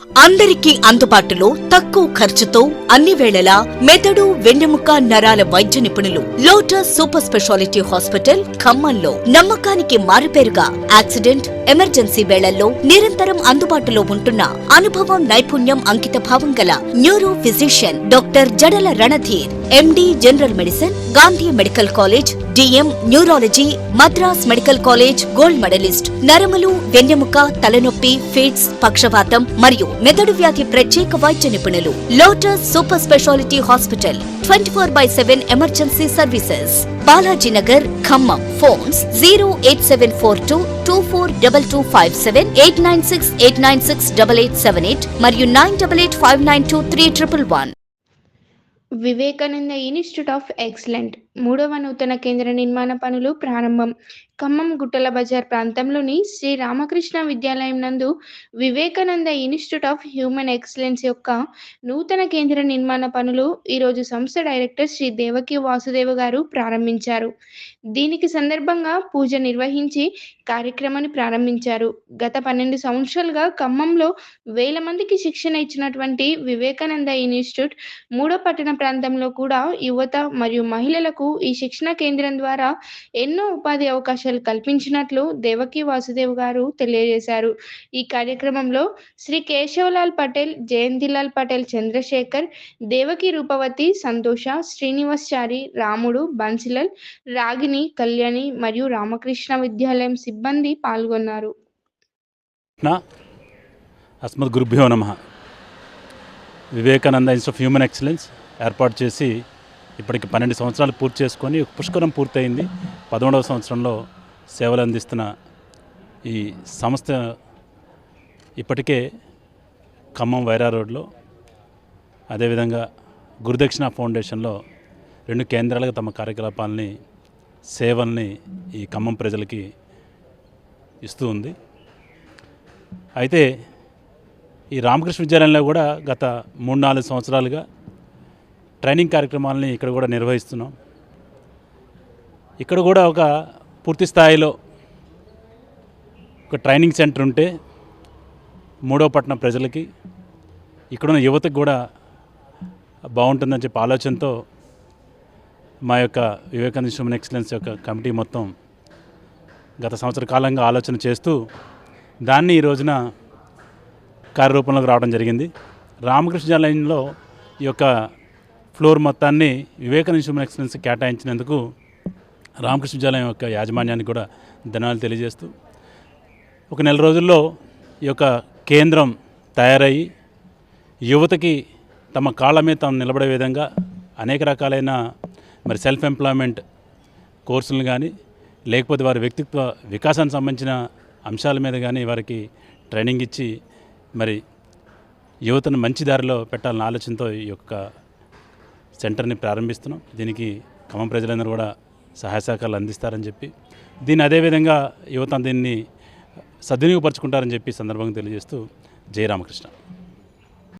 అందరికీ అందుబాటులో తక్కువ ఖర్చుతో అన్ని వేళలా మెదడు వెన్నెముక నరాల వైద్య నిపుణులు లోటస్ సూపర్ స్పెషాలిటీ హాస్పిటల్ ఖమ్మంలో నమ్మకానికి మారుపేరుగా యాక్సిడెంట్ ఎమర్జెన్సీ వేళల్లో నిరంతరం అందుబాటులో ఉంటున్న అనుభవం నైపుణ్యం అంకిత భావం గల neuro physician doctor Jadala Randhir MD general medicine Gandhi medical college GM neurology Madras medical college gold medalist. నరములు వెన్నెముక తలనొప్పి ఫిట్స్ పక్షవాతం మరియు మెదడు వ్యాధి ప్రత్యేక వైద్య నిపుణులు. Lotus super speciality hospital twenty four by seven emergency services. Balajinagar Khammam. Phones zero eight seven four two two four double two five seven eight nine six eight nine six double eight seven eight మరియు nine double eight five nine two three triple one. Vivekananda institute of excellent. మూడవ నూతన కేంద్ర నిర్మాణ పనులు ప్రారంభం. ఖమ్మం గుట్టల బజార్ ప్రాంతంలోని శ్రీ రామకృష్ణ విద్యాలయం నందు Vivekananda institute of human excellence యొక్క నూతన కేంద్ర నిర్మాణ పనులు ఈరోజు సంస్థ డైరెక్టర్ శ్రీ దేవకి వాసుదేవ గారు ప్రారంభించారు. దీనికి సందర్భంగా పూజ నిర్వహించి కార్యక్రమాన్ని ప్రారంభించారు. గత పన్నెండు సంవత్సరాలుగా ఖమ్మంలో వేల మందికి శిక్షణ ఇచ్చినటువంటి వివేకానంద ఇన్స్టిట్యూట్ మూడో పట్టణ ప్రాంతంలో కూడా యువత మరియు మహిళలకు ఈ శిక్షణ కేంద్రం ద్వారా ఎన్నో ఉపాధి అవకాశాలు కల్పించినట్లు దేవకి వాసుదేవ్ గారు తెలియజేశారు. ఈ కార్యక్రమంలో శ్రీ కేశవలాల్ పటేల్ జయంతిలాల్ పటేల్ చంద్రశేఖర్ దేవకి రూపవతి సంతోష శ్రీనివాస్చారి రాముడు బన్సిలల్ రాగిని కళ్యాణి మరియు రామకృష్ణ విద్యాలయం సిబ్బంది పాల్గొన్నారు. అస్మద్ గురుభ్యో నమ. Vivekananda institute of human excellence ఏర్పాటు చేసి ఇప్పటికి పన్నెండు సంవత్సరాలు పూర్తి చేసుకొని పుష్కరం పూర్తయింది. పదమూడవ సంవత్సరంలో సేవలు అందిస్తున్న ఈ సంస్థ ఇప్పటికే ఖమ్మం వైరా రోడ్లో అదేవిధంగా గురుదక్షిణ ఫౌండేషన్లో రెండు కేంద్రాలుగా తమ కార్యకలాపాలని సేవల్ని ఈ ఖమ్మం ప్రజలకి ఇస్తూ ఉంది. అయితే ఈ రామకృష్ణ విద్యాలయంలో కూడా గత మూడు నాలుగు సంవత్సరాలుగా ట్రైనింగ్ కార్యక్రమాలని ఇక్కడ కూడా నిర్వహిస్తున్నాం. ఇక్కడ కూడా ఒక పూర్తి స్థాయిలో ఒక ట్రైనింగ్ సెంటర్ ఉంటే మూడో పట్టణ ప్రజలకి ఇక్కడున్న యువతకు కూడా బాగుంటుందని చెప్పి ఆలోచనతో మా యొక్క వివేకానంద హ్యూమన్ ఎక్సలెన్స్ యొక్క కమిటీ మొత్తం గత సంవత్సర కాలంగా ఆలోచన చేస్తూ దాన్ని ఈ రోజున కార్యరూపంలోకి రావడం జరిగింది. రామకృష్ణ జాలయంలో ఈ యొక్క ఫ్లోర్ మొత్తాన్ని వివేకానంద హ్యూమన్ ఎక్స్పెన్స్ కేటాయించినందుకు రామకృష్ణ విద్యాలయం యొక్క యాజమాన్యానికి కూడా ధనాలు తెలియజేస్తూ ఒక నెల రోజుల్లో ఈ యొక్క కేంద్రం తయారయ్యి యువతకి తమ కాళ్ళ మీద తాము నిలబడే విధంగా అనేక రకాలైన మరి సెల్ఫ్ ఎంప్లాయ్మెంట్ కోర్సులను కానీ లేకపోతే వారి వ్యక్తిత్వ వికాసానికి సంబంధించిన అంశాల మీద కానీ వారికి ట్రైనింగ్ ఇచ్చి మరి యువతను మంచి దారిలో పెట్టాలన్న ఆలోచనతో ఈ యొక్క సెంటర్ని ప్రారంభిస్తున్నాం. దీనికి ఖమ్మం ప్రజలందరూ కూడా సహాయ సహకారాలు అందిస్తారని చెప్పి దీన్ని అదేవిధంగా యువత దీన్ని సద్వినియోగపరచుకుంటారని చెప్పి సందర్భంగా తెలియజేస్తూ జయరామకృష్ణ